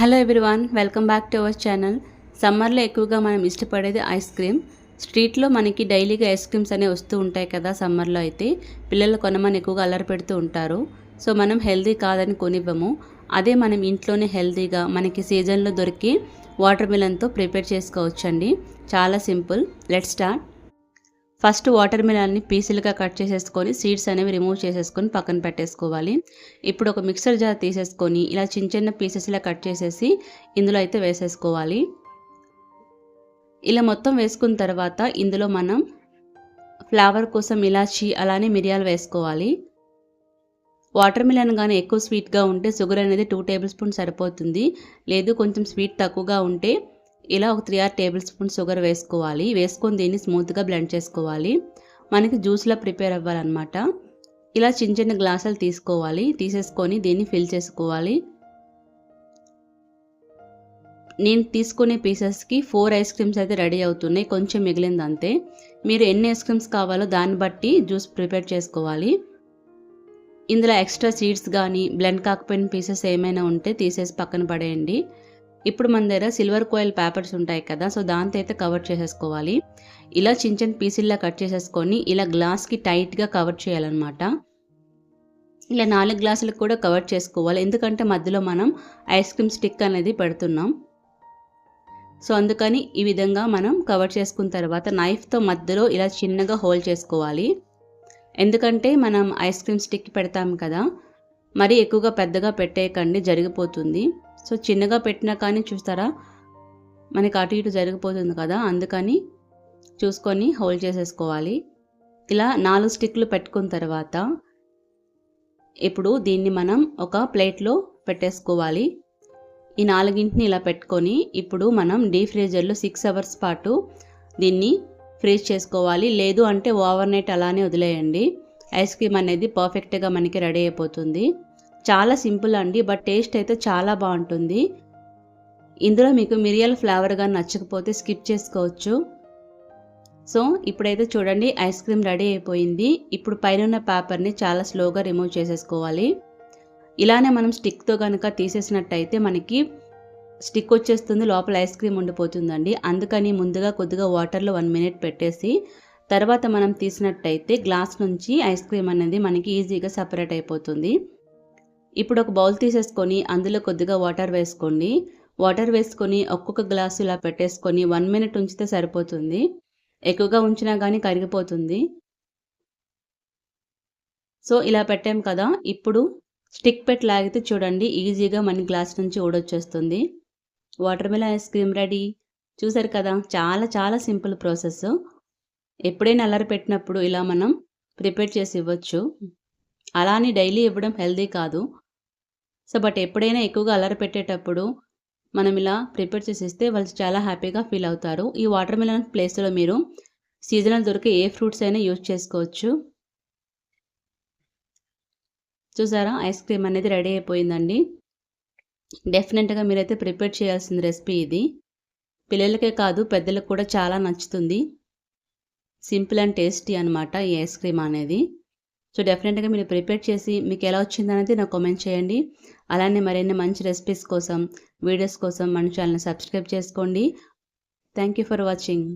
Hello everyone welcome back to our channel సమ్మర్లో ఎక్కువగా మనం ఇష్టపడేది ఐస్ క్రీమ్ స్ట్రీట్లో మనకి డైలీగా ఐస్ క్రీమ్స్ అనేవి వస్తూ ఉంటాయి కదా సమ్మర్లో అయితే. పిల్లలు కొనమని ఎక్కువగా అల్లరి పెడుతూ ఉంటారు. సో మనం హెల్దీ కాదని కొనివ్వము. అదే మనం ఇంట్లోనే హెల్తీగా మనకి సీజన్లో దొరికి వాటర్ మిలన్తో ప్రిపేర్ చేసుకోవచ్చండి. చాలా simple let start first water మిలాన్ని పీసులుగా కట్ చేసేసుకొని సీడ్స్ అనేవి రిమూవ్ చేసేసుకొని పక్కన పెట్టేసుకోవాలి. ఇప్పుడు ఒక మిక్సర్ జార్ తీసేసుకొని ఇలా చిన్న చిన్న పీసెస్లా కట్ చేసేసి ఇందులో అయితే వేసేసుకోవాలి. ఇలా మొత్తం వేసుకున్న తర్వాత ఇందులో మనం ఫ్లేవర్ కోసం ఇలాచి అలానే మిరియాలు వేసుకోవాలి. వాటర్ మిలన్ కానీ ఎక్కువ స్వీట్గా ఉంటే షుగర్ అనేది టూ టేబుల్ స్పూన్ సరిపోతుంది. లేదు కొంచెం స్వీట్ తక్కువగా ఉంటే ఇలా ఒక three or tablespoon sugar వేసుకోవాలి. వేసుకొని దీన్ని స్మూత్గా బ్లెండ్ చేసుకోవాలి. మనకి జ్యూస్లా ప్రిపేర్ అవ్వాలన్నమాట. ఇలా చిన్న చిన్న గ్లాసులు తీసుకోవాలి. తీసేసుకొని దీన్ని ఫిల్ చేసుకోవాలి. నేను తీసుకునే పీసెస్కి ఫోర్ ఐస్ క్రీమ్స్ అయితే రెడీ అవుతున్నాయి. కొంచెం మిగిలింది అంతే. మీరు ఎన్ని ఐస్ క్రీమ్స్ కావాలో దాన్ని బట్టి జ్యూస్ ప్రిపేర్ చేసుకోవాలి. ఇందులో ఎక్స్ట్రా సీడ్స్ కానీ బ్లెండ్ కాకపోయిన పీసెస్ ఏమైనా ఉంటే తీసేసి పక్కన పడేయండి. ఇప్పుడు మన దగ్గర సిల్వర్ కోయిల్ పేపర్స్ ఉంటాయి కదా సో దాంతో అయితే కవర్ చేసేసుకోవాలి. ఇలా చిన్న చిన్న పీసుల్లా కట్ చేసేసుకొని ఇలా గ్లాస్కి టైట్గా కవర్ చేయాలన్నమాట. ఇలా నాలుగు గ్లాసులకు కూడా కవర్ చేసుకోవాలి. ఎందుకంటే మధ్యలో మనం ఐస్ క్రీమ్ స్టిక్ అనేది పెడుతున్నాం. సో అందుకని ఈ విధంగా మనం కవర్ చేసుకున్న తర్వాత నైఫ్తో మధ్యలో ఇలా చిన్నగా హోల్డ్ చేసుకోవాలి. ఎందుకంటే మనం ఐస్ క్రీమ్ స్టిక్ పెడతాం కదా మరీ ఎక్కువగా పెద్దగా పెట్టేయకండి జరిగిపోతుంది. సో చిన్నగా పెట్టినా కానీ చూస్తారా? మనకి అటు ఇటు జరిగిపోతుంది కదా అందుకని చూసుకొని హోల్డ్ చేసేసుకోవాలి. ఇలా నాలుగు స్టిక్లు పెట్టుకున్న తర్వాత ఇప్పుడు దీన్ని మనం ఒక ప్లేట్లో పెట్టేసుకోవాలి. ఈ నాలుగింటిని ఇలా పెట్టుకొని ఇప్పుడు మనం డీ ఫ్రీజర్లో సిక్స్ అవర్స్ పాటు దీన్ని ఫ్రీజ్ చేసుకోవాలి. లేదు అంటే ఓవర్ నైట్ అలానే వదిలేయండి. ఐస్ క్రీమ్ అనేది పర్ఫెక్ట్గా మనకి రెడీ అయిపోతుంది. చాలా సింపుల్ అండి బట్ టేస్ట్ అయితే చాలా బాగుంటుంది. ఇందులో మీకు మిరియాల కానీ నచ్చకపోతే స్కిప్ చేసుకోవచ్చు. సో ఇప్పుడైతే చూడండి ఐస్ క్రీమ్ రెడీ అయిపోయింది. ఇప్పుడు పైన పేపర్ని చాలా స్లోగా రిమూవ్ చేసేసుకోవాలి. ఇలానే మనం స్టిక్తో కనుక తీసేసినట్టయితే మనకి స్టిక్ వచ్చేస్తుంది లోపల ఐస్ క్రీమ్ ఉండిపోతుందండి. అందుకని ముందుగా కొద్దిగా వాటర్లో వన్ మినిట్ పెట్టేసి తర్వాత మనం తీసినట్టయితే గ్లాస్ నుంచి ఐస్ క్రీమ్ అనేది మనకి ఈజీగా సపరేట్ అయిపోతుంది. ఇప్పుడు ఒక బౌల్ తీసేసుకొని అందులో కొద్దిగా వాటర్ వేసుకోండి. వాటర్ వేసుకొని ఒక్కొక్క గ్లాసు ఇలా పెట్టేసుకొని వన్ మినిట్ ఉంచితే సరిపోతుంది. ఎక్కువగా ఉంచినా కానీ కరిగిపోతుంది. సో ఇలా పెట్టాం కదా. ఇప్పుడు స్టిక్ పెట్టి లాగితే చూడండి ఈజీగా మన గ్లాస్ నుంచి ఊడొచ్చేస్తుంది. Watermelon ice cream ready. చూసారు కదా చాలా చాలా సింపుల్ ప్రాసెస్. ఎప్పుడైనా అల్లరి పెట్టినప్పుడు ఇలా మనం ప్రిపేర్ చేసి ఇవ్వచ్చు. అలానే డైలీ ఇవ్వడం హెల్దీ కాదు. సో బట్ ఎప్పుడైనా ఎక్కువగా అల్లరి పెట్టేటప్పుడు మనం ఇలా ప్రిపేర్ చేసి ఇస్తే వాళ్ళు చాలా హ్యాపీగా ఫీల్ అవుతారు. ఈ వాటర్ మిలన్ ప్లేస్లో మీరు సీజనల్ దొరికే ఏ ఫ్రూట్స్ అయినా యూజ్ చేసుకోవచ్చు. చూసారా? ఐస్ క్రీమ్ అనేది రెడీ అయిపోయిందండి. డెఫినెట్గా మీరైతే ప్రిపేర్ చేయాల్సిన రెసిపీ ఇది. పిల్లలకే కాదు పెద్దలకు కూడా చాలా నచ్చుతుంది. సింపుల్ అండ్ టేస్టీ అనమాట ఈ ఐస్ క్రీమ్ అనేది. సో డెఫినెట్గా మీరు ప్రిపేర్ చేసి మీకు ఎలా వచ్చిందనేది నాకు కామెంట్ చేయండి. అలానే మరిన్ని మంచి రెసిపీస్ కోసం వీడియోస్ కోసం మన ఛానల్ని సబ్స్క్రైబ్ చేసుకోండి. Thank you for watching